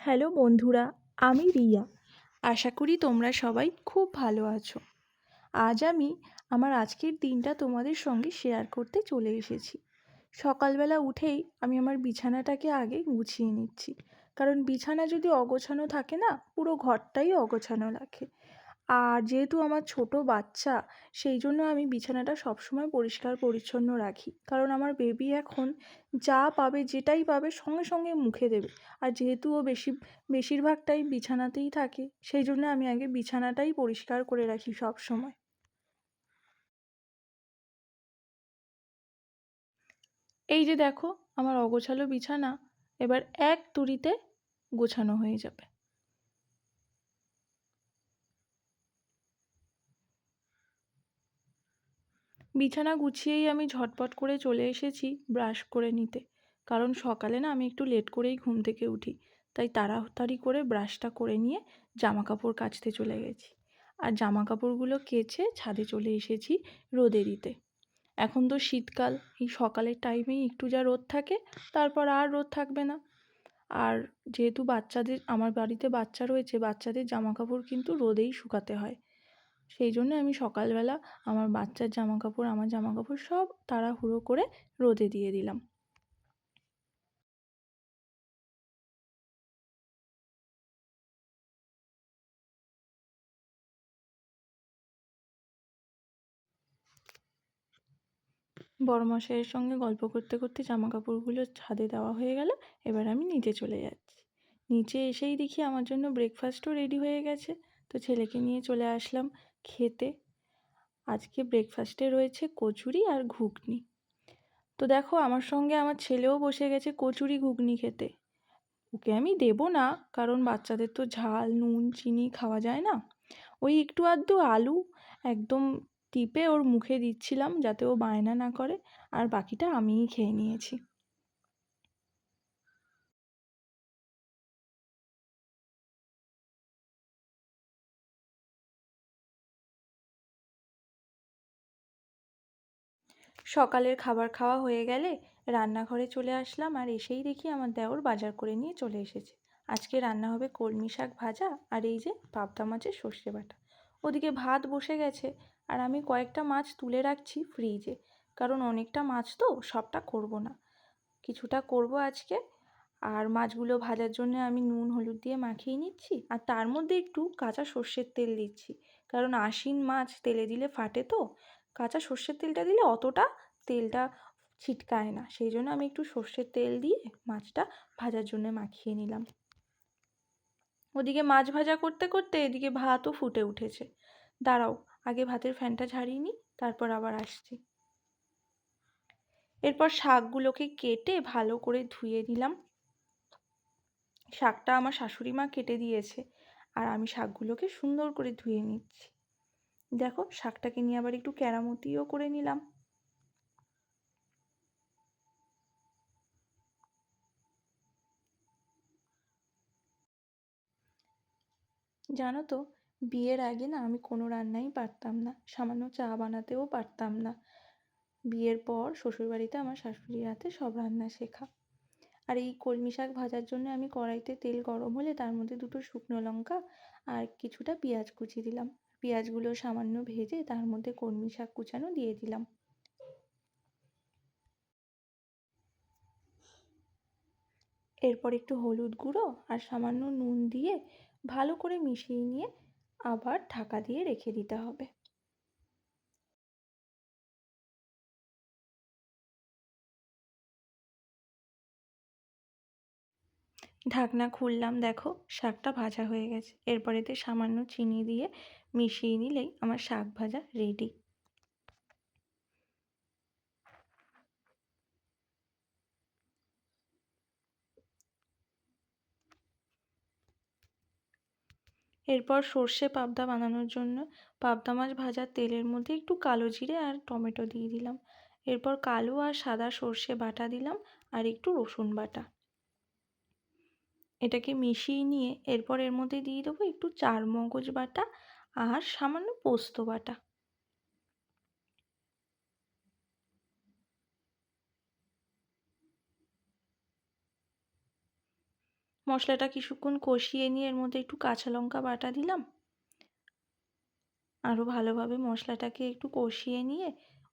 Hello বন্ধুরা, আমি রিয়া। আশা করি তোমরা সবাই খুব ভালো আছো। আজ আমি আমার আজকের দিনটা তোমাদের সঙ্গে শেয়ার করতে চলে এসেছি। সকালবেলা উঠেই আমি আমার বিছানাটাকে আগে গুছিয়ে নিচ্ছি। কারণ বিছানা যদি অগোছানো থাকে না, পুরো ঘরটাই অগোছানো লাগে আর যেহেতু আমার ছোট বাচ্চা, সেই জন্য আমি বিছানাটা সবসময় পরিষ্কার পরিচ্ছন্ন রাখি। কারণ আমার বেবি এখন যা পাবে, যেটাই পাবে সঙ্গে সঙ্গে মুখে দেবে। আর যেহেতু ও বেশি, বেশিরভাগটাই বিছানাতেই থাকে, সেই জন্য আমি আগে বিছানাটাই পরিষ্কার করে রাখি সব সময় এই যে দেখো, আমার অগোছালো বিছানা, এবার এক তুড়িতে গোছানো হয়ে যাবে। বিছানা গুছিয়েই আমি ঝটপট করে চলে এসেছি ব্রাশ করে নিতে। কারণ সকালে না আমি একটু লেট করেই ঘুম থেকে উঠি। তাই তাড়াতাড়ি করে ব্রাশটা করে নিয়ে জামা কাপড় কাচতে চলে গেছি। আর জামা কাপড়গুলো কেচে ছাদে চলে এসেছি রোদে দিতে এখন তো শীতকাল, এই সকালের টাইমেই একটু যা রোদ থাকে, তারপর আর রোদ থাকবে না। আর যেহেতু বাচ্চাদের, আমার বাড়িতে বাচ্চা রয়েছে, বাচ্চাদের জামা কাপড় কিন্তু রোদেই শুকাতে হয়। সেই জন্য আমি সকালবেলা আমার বাচ্চার জামা কাপড় আমার জামা কাপড় সব তাড়াহুড়ো করে রোদে দিয়ে দিলাম। বড়মশাইয়ের সঙ্গে গল্প করতে করতে জামা কাপড়গুলো ছাদে দেওয়া হয়ে গেল, এবার আমি নিচে চলে যাচ্ছি। নিচে এসেই দেখি আমার জন্য ব্রেকফাস্টও রেডি হয়ে গেছে। তো ছেলেকে নিয়ে চলে আসলাম। খেতে। আজকে ব্রেকফাস্টে রয়েছে কচুরি আর ঘুগনি। তো দেখো, আমার সঙ্গে আমার ছেলেও বসে গেছে কচুরি ঘুগনি খেতে। ওকে আমি দেবো না, কারণ বাচ্চাদের তো ঝাল, নুন, চিনি খাওয়া যায় না। ওই একটু আধটু আলু একদম টিপে ওর মুখে দিচ্ছিলাম যাতে ও বায়না না করে, আর বাকিটা আমিই খেয়ে নিয়েছি। সকালের খাবার খাওয়া হয়ে গেলে রান্নাঘরে চলে আসলাম আর এসেই দেখি আমার দেওর বাজার করে নিয়ে চলে এসেছে। আজকে রান্না হবে কলমি শাক ভাজা আর এই যে পাবদা মাছের সর্ষে বাটা। ওদিকে ভাত বসে গেছে আর আমি কয়েকটা মাছ তুলে রাখছি ফ্রিজে। কারণ অনেকটা মাছ তো সবটা করব না। কিছুটা করব আজকে। আর মাছগুলো ভাজার জন্য আমি নুন, হলুদ দিয়ে মাখিয়ে নিচ্ছি আর তার মধ্যে একটু কাঁচা সর্ষের তেল দিচ্ছি। কারণ আশিন মাছ তেলে দিলে ফাটে তো। কাঁচা সর্ষের তেলটা দিলে অতটা তেলটা ছিটকায় না। সেই জন্য আমি একটু সর্ষের তেল দিয়ে মাছটা ভাজার জন্য মাখিয়ে নিলাম। ওদিকে মাছ ভাজা করতে করতে এদিকে ভাতও ফুটে উঠেছে। দাঁড়াও, আগে ভাতের ফ্যানটা ঝাড়িয়ে নিই, তারপর আবার আসছি। এরপর শাকগুলোকে কেটে ভালো করে ধুয়ে দিলাম শাকটা আমার শাশুড়ি মা কেটে দিয়েছে, আর আমি শাকগুলোকে সুন্দর করে ধুয়ে নিচ্ছি। দেখো, শাকটাকে নিয়ে আবার একটু কেরামতিও করে নিলাম। জানো তো, বিয়ের আগে না আমি কোনো রান্নাই পারতাম না, সামান্য চা বানাতেও পারতাম না। বিয়ের পর শ্বশুরবাড়িতে আমার শাশুড়ির হাতে সব রান্না শেখা। আর এই কলমি শাক ভাজার জন্য আমি কড়াইতে তেল গরম হলে তার মধ্যে দুটো শুকনো লঙ্কা আর কিছুটা পেঁয়াজ কুচি দিলাম। পেঁয়াজগুলো সামান্য ভেজে তার মধ্যে কলমি শাক কুচানো দিয়ে দিলাম। এরপর একটু হলুদ গুঁড়ো আর সামান্য নুন দিয়ে ভালো করে মিশিয়ে নিয়ে আবার ঢাকা দিয়ে রেখে দিতে হবে। ঢাকনা খুললাম, দেখো শাকটা ভাজা হয়ে গেছে। এরপর এতে সামান্য চিনি দিয়ে মিশিয়ে নিলেই আমার শাক ভাজা রেডি এরপর সর্ষে পাবদা বানানোর জন্য পাবদা মাছ ভাজার তেলের মধ্যে একটু কালো জিরে আর টমেটো দিয়ে দিলাম। এরপর কালো আর সাদা সর্ষে বাটা দিলাম আর একটু রসুন বাটা। এটাকে মিশিয়ে নিয়ে এরপর এর মধ্যে দিয়ে দেবো একটু চার মগজ বাটা আর সামান্য পোস্ত বাটা। মশলাটা কিছুক্ষণ কষিয়ে নিয়ে এর মধ্যে একটু কাঁচা লঙ্কা বাটা দিলাম। আরও ভালোভাবে মশলাটাকে একটু কষিয়ে নিয়ে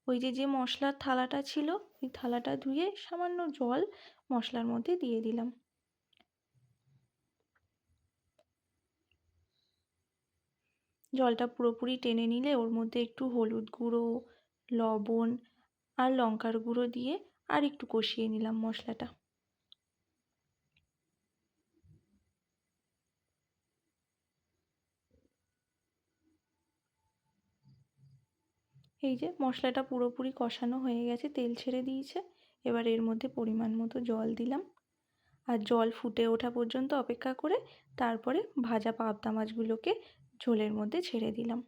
ওই যে যে মশলার থালাটা ছিল, ওই থালাটা ধুয়ে সামান্য জল মশলার মধ্যে দিয়ে দিলাম। জলটা পুরোপুরি টেনে নিলে ওর মধ্যে একটু হলুদ গুঁড়ো, লবণ আর লঙ্কার গুঁড়ো দিয়ে আর একটু কষিয়ে নিলাম মশলাটা। এই যে মশলাটা পুরোপুরি কষানো হয়ে গেছে, তেল ছেড়ে দিয়েছে। এবার এর মধ্যে পরিমাণ মতো জল দিলাম। আর জল ফুটে ওঠা পর্যন্ত অপেক্ষা করে তারপরে ভাজা পাবদা মাছগুলোকে ঝোলের মধ্যে ছেড়ে দিলাম।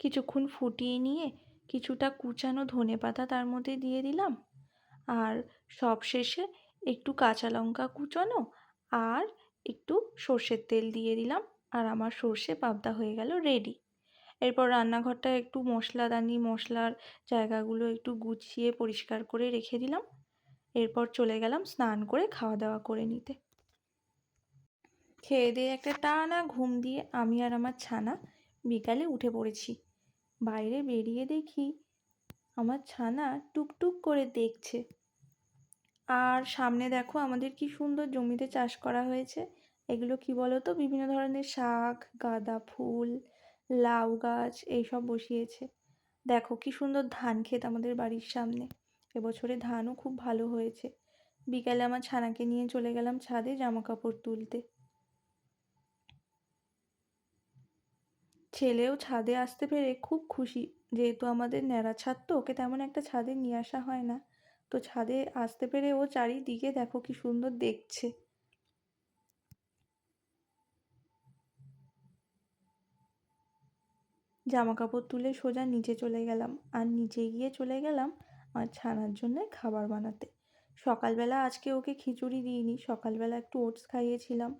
কিছুক্ষণ ফুটিয়ে নিয়ে কিছুটা কুচানো ধনে পাতা তার মধ্যে দিয়ে দিলাম। আর সবশেষে একটু কাঁচা লঙ্কা কুচানো আর একটু সর্ষের তেল দিয়ে দিলাম। আর আমার সর্ষে পাবদা হয়ে গেল রেডি এরপর রান্নাঘরটা একটু মশলাদানি, মশলার জায়গাগুলো একটু গুছিয়ে পরিষ্কার করে রেখে দিলাম। এরপর চলে গেলাম স্নান করে খাওয়া দাওয়া করে নিতে। খেয়ে দিয়ে একটা টানা ঘুম দিয়ে আমি আর আমার ছানা বিকালে উঠে পড়েছি। বাইরে বেরিয়ে দেখি আমার ছানা টুকটুক করে দেখছে। আর সামনে দেখো আমাদের কি সুন্দর জমিতে চাষ করা হয়েছে। এগুলো কি বলো তো বিভিন্ন ধরনের শাক, গাঁদা ফুল লাউ গাছ, এইসব বসিয়েছে। দেখো কি সুন্দর ধান ক্ষেত আমাদের বাড়ির সামনে। এবছরে ধানও খুব ভালো হয়েছে। বিকালে আমার ছানাকে নিয়ে চলে গেলাম ছাদে জামা কাপড় তুলতে। ছেলেও ছাদে আসতে পেরে খুব খুশি। যেহেতু আমাদের ন্যাড়া ছাদ তো, ওকে তেমন একটা ছাদে নিয়ে আসা হয় না। তো ছাদে আসতে পেরে ও চারিদিকে দেখো কি সুন্দর দেখছে। জামা কাপড় তুলে সোজা নিচে চলে গেলাম। আর নিচে গিয়ে চলে গেলাম আমার ছানার জন্য খাবার বানাতে। সকালবেলা আজকে ওকে খিচুড়ি দিইনি। সকালবেলা একটু ওটস খাইয়েছিলাম।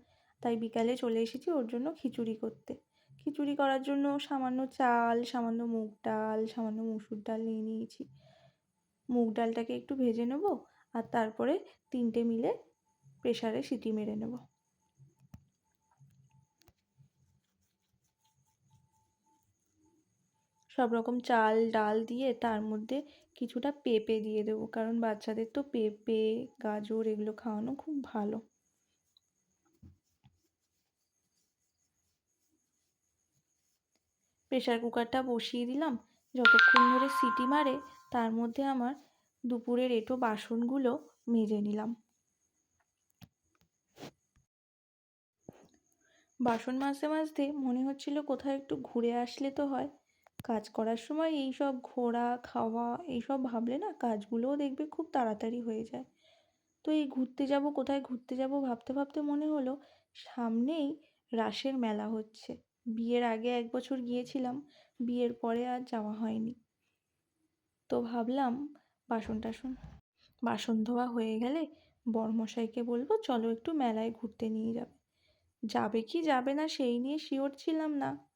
তাই বিকালে চলে এসেছি ওর জন্য খিচুড়ি করতে। খিচুড়ি করার জন্য সামান্য চাল, সামান্য মুগ ডাল, সামান্য মুসুর ডাল নিয়ে নিয়েছি। মুগ ডালটাকে একটু ভেজে নেব আর তারপরে তিনটে মিলে প্রেশারে সিটি মেরে নেব। সব রকম চাল, ডাল দিয়ে তার মধ্যে কিছুটা পেঁপে দিয়ে দেবো। কারণ বাচ্চাদের তো পেঁপে, গাজর এগুলো খাওয়ানো খুব ভালো। প্রেশার কুকারটা বসিয়ে দিলাম। যতক্ষণ ধরে সিটি মারে, তার মধ্যে আমার দুপুরের এঁটো বাসনগুলো মেজে নিলাম। বাসন মাজতে মাজতে মনে হচ্ছিল কোথাও একটু ঘুরে আসলে তো হয়। কাজ করার সময় এই সব ঘোরা, খাওয়া, এইসব ভাবলে না কাজগুলোও দেখবে খুব তাড়াতাড়ি হয়ে যায়। তো এই ঘুরতে যাব কোথায়, ঘুরতে যাব ভাবতে ভাবতে মনে হলো সামনেই রাসের মেলা হচ্ছে। বিয়ের আগে এক বছর গিয়েছিলাম, বিয়ের পরে আর যাওয়া হয়নি। তো ভাবলাম বাসন টাসন, বাসন ধোয়া হয়ে গেলে বরমশাইকে বলব, চলো একটু মেলায় ঘুরতে নিয়ে যাবে। যাবে কি যাবে না সেই নিয়ে শিওর ছিলাম না।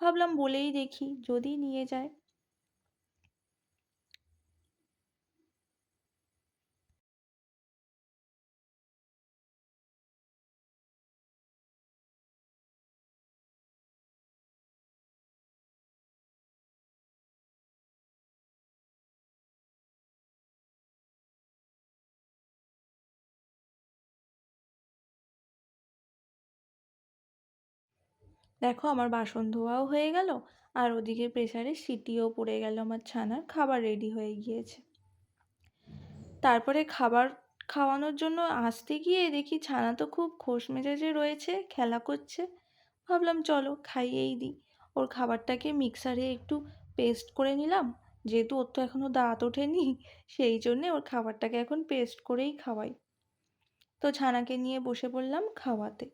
ভাবলাম বলেই দেখি যদি নিয়ে যায়। দেখো আমার বাসন ধোয়াও হয়ে গেল, আর ওদিকে প্রেসারে সিটিও পড়ে গেল, আমার ছানার খাবার রেডি হয়ে গিয়েছে। তারপরে খাবার খাওয়ানোর জন্য আসতে গিয়ে দেখি ছানা তো খুব খোশ মেজাজে রয়েছে, খেলা করছে। ভাবলাম চলো খাইয়েই দিই। ওর খাবারটাকে মিক্সারে একটু পেস্ট করে নিলাম, যেহেতু ওর তো এখনও দাঁত ওঠেনি, সেই জন্যে ওর খাবারটাকে এখন পেস্ট করেই খাওয়াই। তো ছানাকে নিয়ে বসে পড়লাম খাওয়াতে।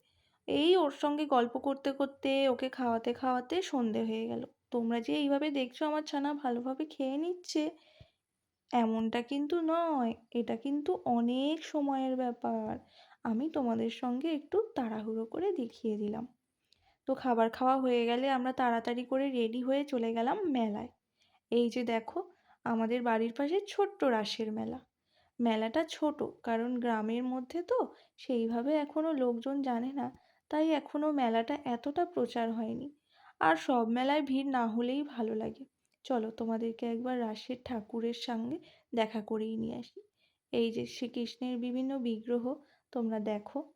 এই ওর সঙ্গে গল্প করতে করতে, ওকে খাওয়াতে খাওয়াতে সন্ধে হয়ে গেল। তোমরা যে এইভাবে দেখছ আমার ছানা ভালোভাবে খেয়ে নিচ্ছে, এমনটা কিন্তু নয়। এটা কিন্তু অনেক সময়ের ব্যাপার। আমি তোমাদের সঙ্গে একটু তাড়াহুড়ো করে দেখিয়ে দিলাম। তো খাবার খাওয়া হয়ে গেলে আমরা তাড়াতাড়ি করে রেডি হয়ে চলে গেলাম মেলায়। এই যে দেখো, আমাদের বাড়ির পাশে ছোট্ট রাসের মেলা। মেলাটা ছোট, কারণ গ্রামের মধ্যে তো সেইভাবে এখনও লোকজন জানে না তাই এখনও মেলাটা এতটা প্রচার হয়নি। আর সব মেলায় ভিড় না হলেই ভালো লাগে। চলো তোমাদেরকে একবার রাসের ঠাকুরের সঙ্গে দেখা করেই নিয়ে আসি। এই যে শ্রীকৃষ্ণের বিভিন্ন বিগ্রহ, তোমরা দেখো।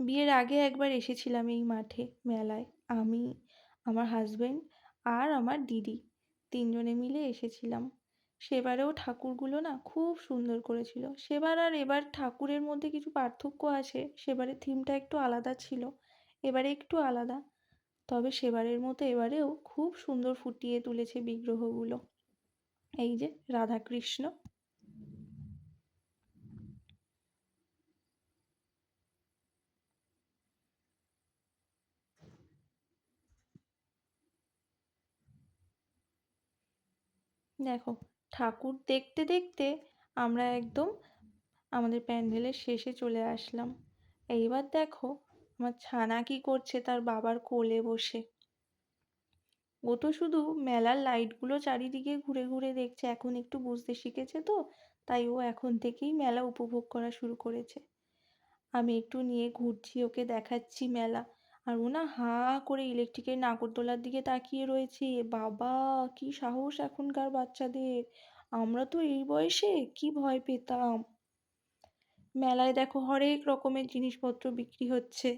বিয়ের আগে একবার এসেছিলাম এই মাঠে, মেলায়। আমি, আমার হাজবেন্ড আর আমার দিদি, তিনজনে মিলে এসেছিলাম। সেবারেও ঠাকুরগুলো না খুব সুন্দর করেছিল। সেবার আর এবার ঠাকুরের মধ্যে কিছু পার্থক্য আছে, সেবারের থিমটা একটু আলাদা ছিল, এবারে একটু আলাদা। তবে সেবারের মতো এবারেও খুব সুন্দর ফুটিয়ে তুলেছে বিগ্রহগুলো। এই যে রাধাকৃষ্ণ। দেখো ঠাকুর দেখতে দেখতে আমরা একদম আমাদের প্যান্ডেলের শেষে চলে আসলাম। এইবার দেখো আমার ছানা কি করছে তার বাবার কোলে বসে। ও তো শুধু মেলার লাইটগুলো চারিদিকে ঘুরে ঘুরে দেখছে, এখন একটু বুঝতে শিখেছে তো, তাই ও এখন থেকেই মেলা উপভোগ করা শুরু করেছে। আমি একটু নিয়ে ঘুরছি, ওকে দেখাচ্ছি মেলা। আর ও না হাঁ করে ইলেকট্রিকের নাগরদোলার দিকে তাকিয়ে রয়েছে। বাবা, কি সাহস এখনকার বাচ্চাদের। আমরা তো এই বয়সে কি ভয় পেতাম। মেলায় দেখো হরেক রকমের জিনিসপত্র বিক্রি হচ্ছে।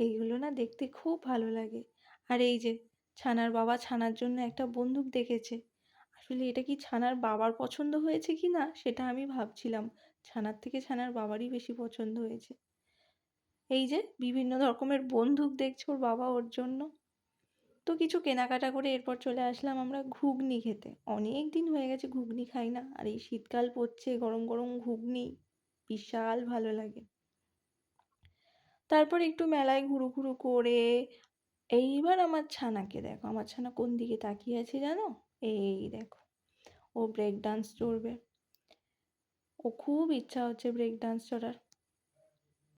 এইগুলো না দেখতে খুব ভালো লাগে। আর এই যে, ছানার বাবা ছানার জন্য একটা বন্দুক দেখেছে। আসলে এটা কি ছানার বাবার পছন্দ হয়েছে কি না সেটা আমি ভাবছিলাম। ছানার থেকে ছানার বাবারই বেশি পছন্দ হয়েছে। এই যে বিভিন্ন রকমের বন্দুক দেখছে ওর বাবা ওর জন্য। তো কিছু কেনাকাটা করে এরপর চলে আসলাম আমরা ঘুগনি খেতে। অনেক দিন হয়ে গেছে ঘুগনি খাই না, আর এই শীতকাল পড়ছে, গরম গরম ঘুগনি, বিশাল ভালো লাগে। তারপর একটু মেলায় ঘুরু ঘুরু করে, এইবার আমার ছানাকে দেখো, আমার ছানা কোন দিকে তাকিয়ে আছে জানো? এই দেখো, ও ব্রেক ডান্স চড়বে। ও খুব ইচ্ছা হচ্ছে ব্রেক ডান্স চড়ার।